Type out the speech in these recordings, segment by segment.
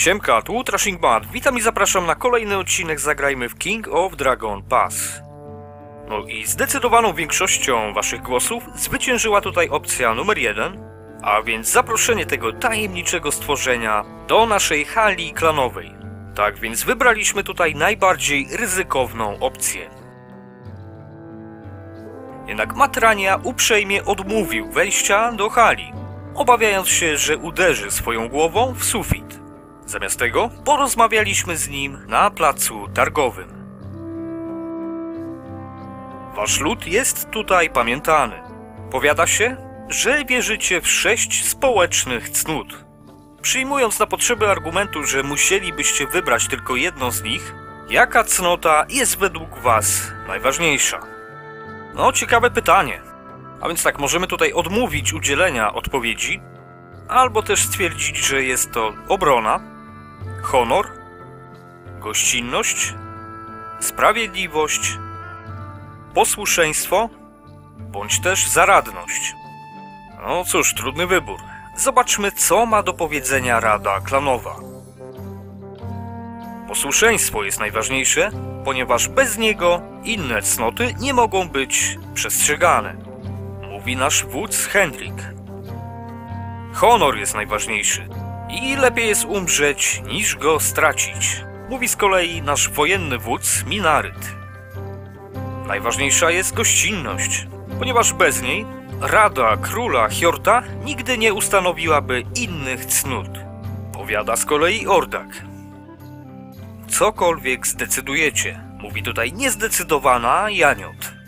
Siemka, tu Trashing Bad. Witam i zapraszam na kolejny odcinek Zagrajmy w King of Dragon Pass. No i zdecydowaną większością waszych głosów zwyciężyła tutaj opcja numer jeden, a więc zaproszenie tego tajemniczego stworzenia do naszej hali klanowej. Tak więc wybraliśmy tutaj najbardziej ryzykowną opcję. Jednak Matrania uprzejmie odmówił wejścia do hali, obawiając się, że uderzy swoją głową w sufit. Zamiast tego porozmawialiśmy z nim na placu targowym. Wasz lud jest tutaj pamiętany. Powiada się, że wierzycie w sześć społecznych cnót. Przyjmując na potrzeby argumentu, że musielibyście wybrać tylko jedną z nich, jaka cnota jest według was najważniejsza? No, ciekawe pytanie. A więc tak, możemy tutaj odmówić udzielenia odpowiedzi, albo też stwierdzić, że jest to obrona, honor, gościnność, sprawiedliwość, posłuszeństwo, bądź też zaradność. No cóż, trudny wybór. Zobaczmy, co ma do powiedzenia Rada Klanowa. Posłuszeństwo jest najważniejsze, ponieważ bez niego inne cnoty nie mogą być przestrzegane. Mówi nasz wódz Hendrik. Honor jest najważniejszy i lepiej jest umrzeć niż go stracić. Mówi z kolei nasz wojenny wódz Minaryt. Najważniejsza jest gościnność, ponieważ bez niej Rada Króla Hjorta nigdy nie ustanowiłaby innych cnót. Powiada z kolei Ordak. Cokolwiek zdecydujecie, mówi tutaj niezdecydowana Janiot.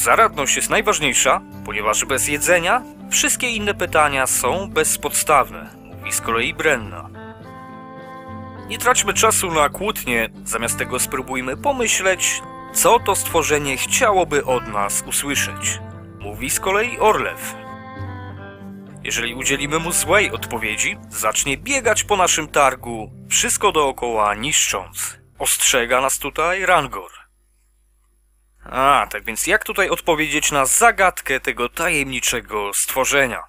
Zaradność jest najważniejsza, ponieważ bez jedzenia wszystkie inne pytania są bezpodstawne, mówi z kolei Brenna. Nie traćmy czasu na kłótnie, zamiast tego spróbujmy pomyśleć, co to stworzenie chciałoby od nas usłyszeć. Mówi z kolei Orlew. Jeżeli udzielimy mu złej odpowiedzi, zacznie biegać po naszym targu, wszystko dookoła niszcząc. Ostrzega nas tutaj Rangor. A, tak więc jak tutaj odpowiedzieć na zagadkę tego tajemniczego stworzenia?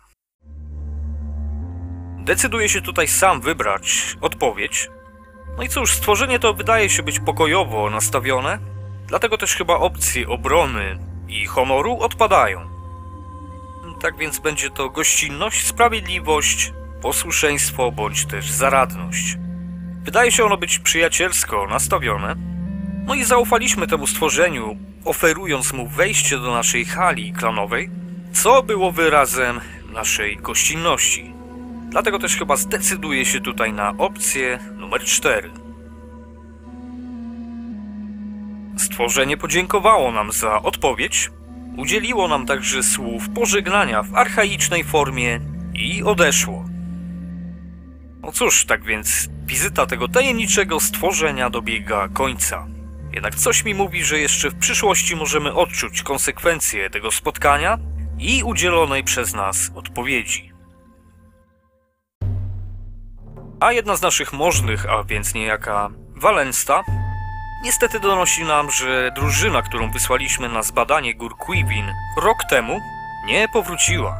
Decyduje się tutaj sam wybrać odpowiedź. No i cóż, stworzenie to wydaje się być pokojowo nastawione, dlatego też chyba opcje obrony i honoru odpadają. Tak więc będzie to gościnność, sprawiedliwość, posłuszeństwo bądź też zaradność. Wydaje się ono być przyjacielsko nastawione. No i zaufaliśmy temu stworzeniu, oferując mu wejście do naszej hali klanowej, co było wyrazem naszej gościnności. Dlatego też chyba zdecyduje się tutaj na opcję numer 4. Stworzenie podziękowało nam za odpowiedź, udzieliło nam także słów pożegnania w archaicznej formie i odeszło. No cóż, tak więc wizyta tego tajemniczego stworzenia dobiega końca. Jednak coś mi mówi, że jeszcze w przyszłości możemy odczuć konsekwencje tego spotkania i udzielonej przez nas odpowiedzi. A jedna z naszych możnych, a więc niejaka Walensta, niestety donosi nam, że drużyna, którą wysłaliśmy na zbadanie gór Quivin rok temu, nie powróciła.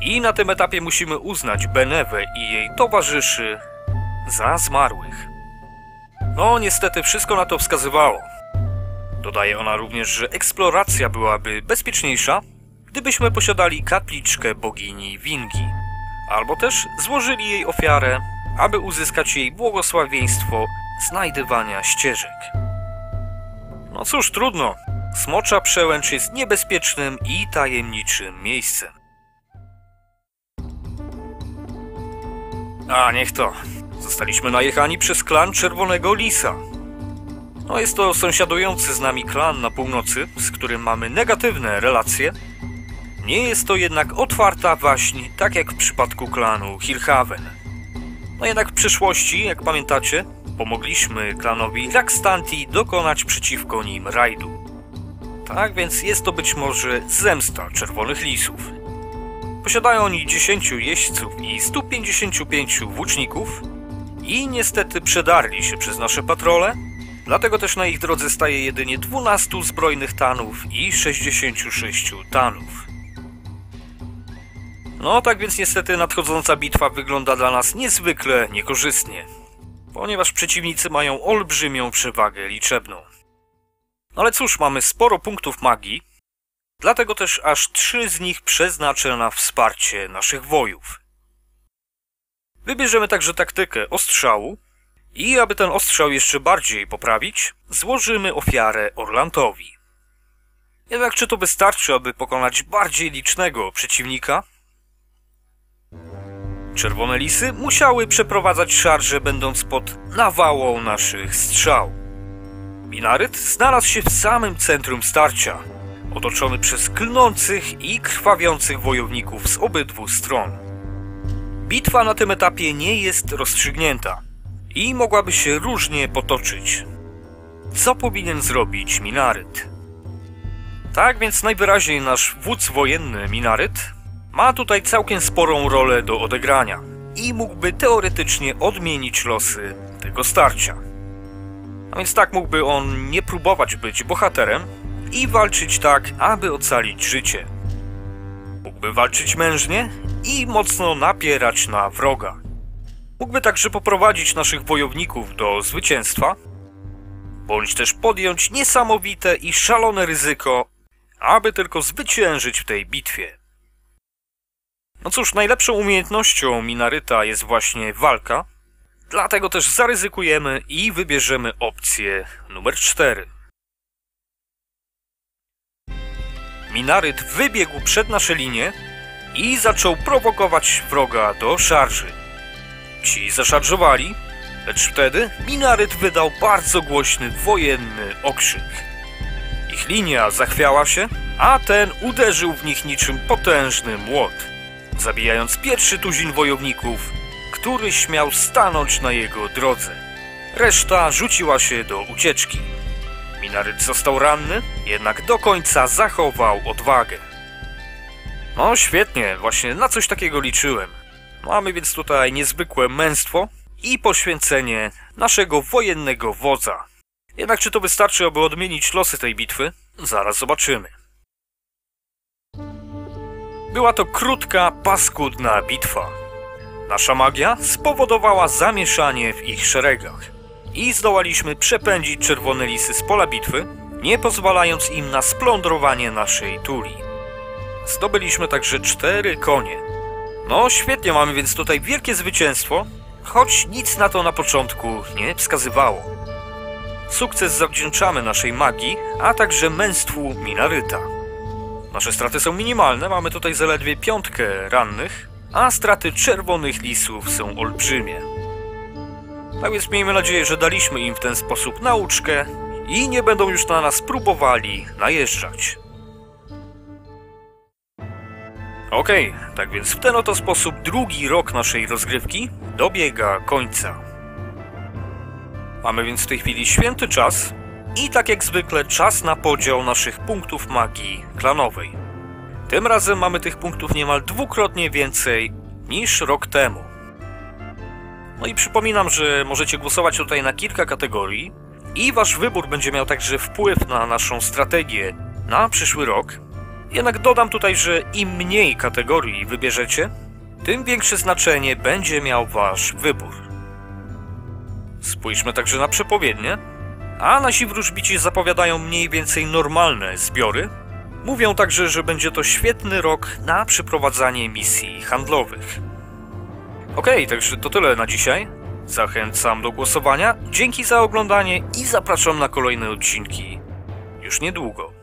I na tym etapie musimy uznać Benewę i jej towarzyszy za zmarłych. No, niestety wszystko na to wskazywało. Dodaje ona również, że eksploracja byłaby bezpieczniejsza, gdybyśmy posiadali kapliczkę bogini Wingi, albo też złożyli jej ofiarę, aby uzyskać jej błogosławieństwo znajdywania ścieżek. No cóż, trudno. Smocza przełęcz jest niebezpiecznym i tajemniczym miejscem. A, niech to. Zostaliśmy najechani przez klan Czerwonego Lisa. No jest to sąsiadujący z nami klan na północy, z którym mamy negatywne relacje. Nie jest to jednak otwarta waśń, tak jak w przypadku klanu Hillhaven. No jednak w przyszłości, jak pamiętacie, pomogliśmy klanowi Rakstanti dokonać przeciwko nim rajdu. Tak więc jest to być może zemsta Czerwonych Lisów. Posiadają oni 10 jeźdźców i 155 włóczników i niestety przedarli się przez nasze patrole, dlatego też na ich drodze staje jedynie 12 zbrojnych tanów i 66 tanów. No tak więc niestety nadchodząca bitwa wygląda dla nas niezwykle niekorzystnie, ponieważ przeciwnicy mają olbrzymią przewagę liczebną. No ale cóż, mamy sporo punktów magii, dlatego też aż trzy z nich przeznaczę na wsparcie naszych wojów. Wybierzemy także taktykę ostrzału i aby ten ostrzał jeszcze bardziej poprawić, złożymy ofiarę Orlantowi. Jednak czy to wystarczy, aby pokonać bardziej licznego przeciwnika? Czerwone lisy musiały przeprowadzać szarże, będąc pod nawałą naszych strzał. Minaryt znalazł się w samym centrum starcia, otoczony przez klnących i krwawiących wojowników z obydwu stron. Bitwa na tym etapie nie jest rozstrzygnięta i mogłaby się różnie potoczyć. Co powinien zrobić Minaryt? Tak więc najwyraźniej nasz wódz wojenny Minaryt ma tutaj całkiem sporą rolę do odegrania i mógłby teoretycznie odmienić losy tego starcia. A więc tak mógłby on nie próbować być bohaterem i walczyć tak, aby ocalić życie. Mógłby walczyć mężnie i mocno napierać na wroga. Mógłby także poprowadzić naszych wojowników do zwycięstwa, bądź też podjąć niesamowite i szalone ryzyko, aby tylko zwyciężyć w tej bitwie. No cóż, najlepszą umiejętnością Minaryta jest właśnie walka, dlatego też zaryzykujemy i wybierzemy opcję numer 4. Minaryt wybiegł przed nasze linie i zaczął prowokować wroga do szarży. Ci zaszarżowali, lecz wtedy Minaryt wydał bardzo głośny wojenny okrzyk. Ich linia zachwiała się, a ten uderzył w nich niczym potężny młot, zabijając pierwszy tuzin wojowników, który śmiał stanąć na jego drodze. Reszta rzuciła się do ucieczki. Minaryt został ranny, jednak do końca zachował odwagę. No świetnie, właśnie na coś takiego liczyłem. Mamy więc tutaj niezwykłe męstwo i poświęcenie naszego wojennego wodza. Jednak czy to wystarczy, aby odmienić losy tej bitwy? Zaraz zobaczymy. Była to krótka, paskudna bitwa. Nasza magia spowodowała zamieszanie w ich szeregach i zdołaliśmy przepędzić czerwone lisy z pola bitwy, nie pozwalając im na splądrowanie naszej tuli. Zdobyliśmy także cztery konie. No świetnie, mamy więc tutaj wielkie zwycięstwo, choć nic na to na początku nie wskazywało. Sukces zawdzięczamy naszej magii, a także męstwu Minaryta. Nasze straty są minimalne, mamy tutaj zaledwie piątkę rannych, a straty czerwonych lisów są olbrzymie. Tak więc miejmy nadzieję, że daliśmy im w ten sposób nauczkę i nie będą już na nas próbowali najeżdżać. Okej, okay, tak więc w ten oto sposób drugi rok naszej rozgrywki dobiega końca. Mamy więc w tej chwili święty czas i tak jak zwykle czas na podział naszych punktów magii klanowej. Tym razem mamy tych punktów niemal dwukrotnie więcej niż rok temu. No i przypominam, że możecie głosować tutaj na kilka kategorii i wasz wybór będzie miał także wpływ na naszą strategię na przyszły rok. Jednak dodam tutaj, że im mniej kategorii wybierzecie, tym większe znaczenie będzie miał wasz wybór. Spójrzmy także na przepowiednie, a nasi wróżbici zapowiadają mniej więcej normalne zbiory. Mówią także, że będzie to świetny rok na przeprowadzanie misji handlowych. Okay, także to tyle na dzisiaj. Zachęcam do głosowania, dzięki za oglądanie i zapraszam na kolejne odcinki już niedługo.